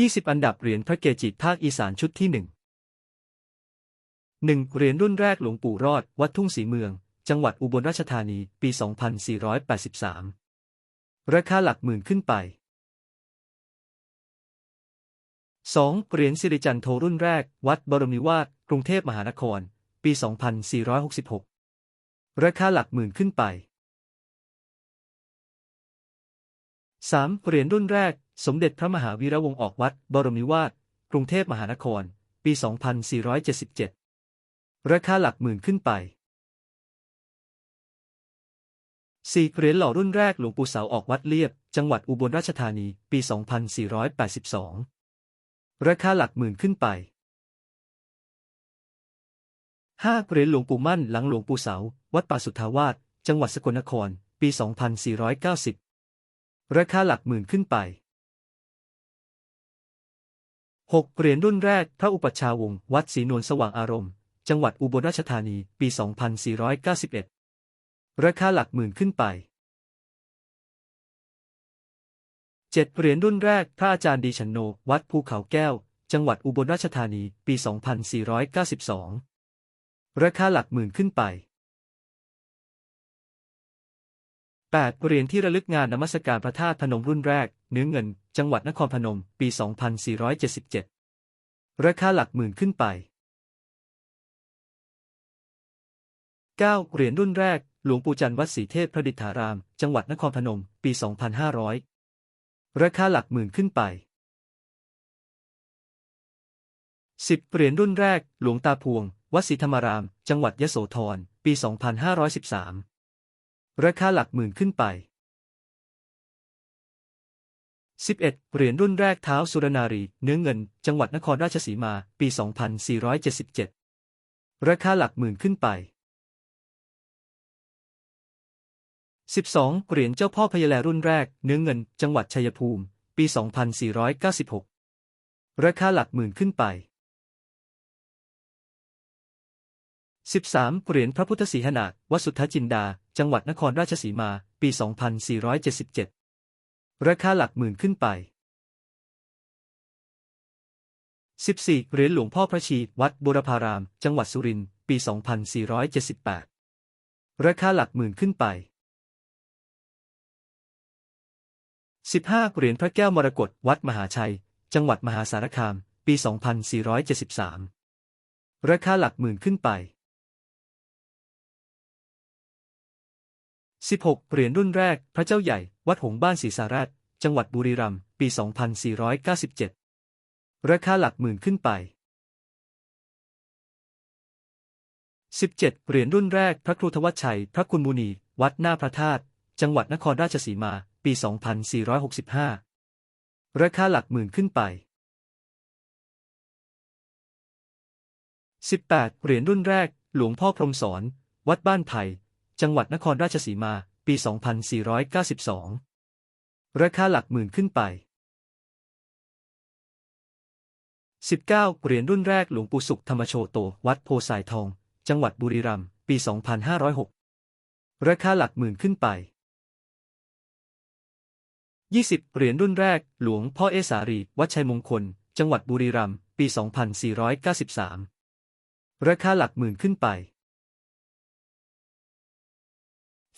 20 อันดับเหรียญพระเกจิภาคอีสานชุดที่ 1 1. เหรียญรุ่นแรกหลวงปู่รอด วัดทุ่งศรีเมือง จังหวัดอุบลราชธานี ปี 2483 ราคาหลักหมื่นขึ้นไป 2. เหรียญสิริจันโทรุ่นแรก วัดบรมิวาสกรุงเทพมหานคร ปี 2466 ราคาหลักหมื่นขึ้นไป 3. เหรียญรุ่นแรก สมเด็จพระมหาวีระวงศ์ออกวัด บรมิวาสกรุงเทพมหานคร ปี 2477 ราคาหลักหมื่นขึ้นไป 4. เหรียญหล่อรุ่นแรกหลวงปู่เสาออกวัดเลียบ จังหวัดอุบลราชธานี ปี 2482 ราคาหลักหมื่นขึ้นไป 5. เหรียญหลวงปู่มั่นหลังหลวงปู่เสา วัดป่าสุทธาวาส จังหวัดสกลนคร ปี 2490 ราคาหลักหมื่นขึ้นไป 6. เหรียญรุ่นแรก พระอุปัชฌาวงศ์วัดศรีนวลสว่างอารมณ์ จังหวัดอุบลราชธานี ปี 2491 ราคาหลักหมื่นขึ้นไป 7. เหรียญรุ่นแรก พระอาจารย์ดีฉันโน วัดภูเขาแก้ว จังหวัดอุบลราชธานี ปี 2492 ราคาหลักหมื่นขึ้นไป 8. เหรียญที่ระลึกงานนมัสการพระธาตุพนมรุ่นแรกเนื้อเงิน จังหวัดนครพนม ปี 2477 ราคาหลักหมื่นขึ้นไป 9. เหรียญรุ่นแรก หลวงปู่จันทร์วัดศรีเทพพระดิษฐาราม จังหวัดนครพนม ปี 2500 ราคาหลักหมื่นขึ้นไป 10. เหรียญรุ่นแรก หลวงตาพวง วัดศรีธรรมาราม จังหวัดยโสธร ปี 2513 ราคาหลักหมื่นขึ้นไป 11. เหรียญรุ่นแรกเท้าสุรนารี เนื้อเงิน จังหวัดนครราชสีมา ปี 2477 ราคาหลักหมื่นขึ้นไป 12. เหรียญเจ้าพ่อพญาแลรุ่นแรก เนื้อเงิน จังหวัดชัยภูมิ ปี 2496 ราคาหลักหมื่นขึ้นไป 13. เหรียญพระพุทธศรีหนาวัดสุทธจินดา จังหวัดนครราชสีมา ปี 2477 ราคาหลักหมื่นขึ้นไป 14. เหรียญหลวงพ่อพระชี วัดบุรพาราม จังหวัดสุรินทร์ ปี 2478 ราคาหลักหมื่นขึ้นไป 15เหรียญพระแก้วมรกตวัดมหาชัย จังหวัดมหาสารคาม ปี 2473 ราคาหลักหมื่นขึ้นไป 16เหรียญรุ่นแรก พระเจ้าใหญ่ วัดหงบ้านศรีสาราช จังหวัดบุรีรัมย์ ปี 2497 ราคาหลักหมื่นขึ้นไป 17 เหรียญรุ่นแรก พระครูทวัชชัย พระคุณมุนี วัดหน้าพระธาตุ จังหวัดนครราชสีมา ปี 2465 ราคาหลักหมื่นขึ้นไป 18 เหรียญรุ่นแรก หลวงพ่อพรหมสอน วัดบ้านไผ่ จังหวัดนครราชสีมา ปี 2492 ราคาหลักหมื่นขึ้นไป 19 เหรียญรุ่นแรกหลวงปู่สุขธรรมโชโต วัดโพสายทอง จังหวัดบุรีรัมย์ ปี 2506 ราคาหลักหมื่นขึ้นไป 20 เหรียญรุ่นแรก หลวงพ่อเอสารี วัดชัยมงคล จังหวัดบุรีรัมย์ ปี 2493 ราคาหลักหมื่นขึ้นไป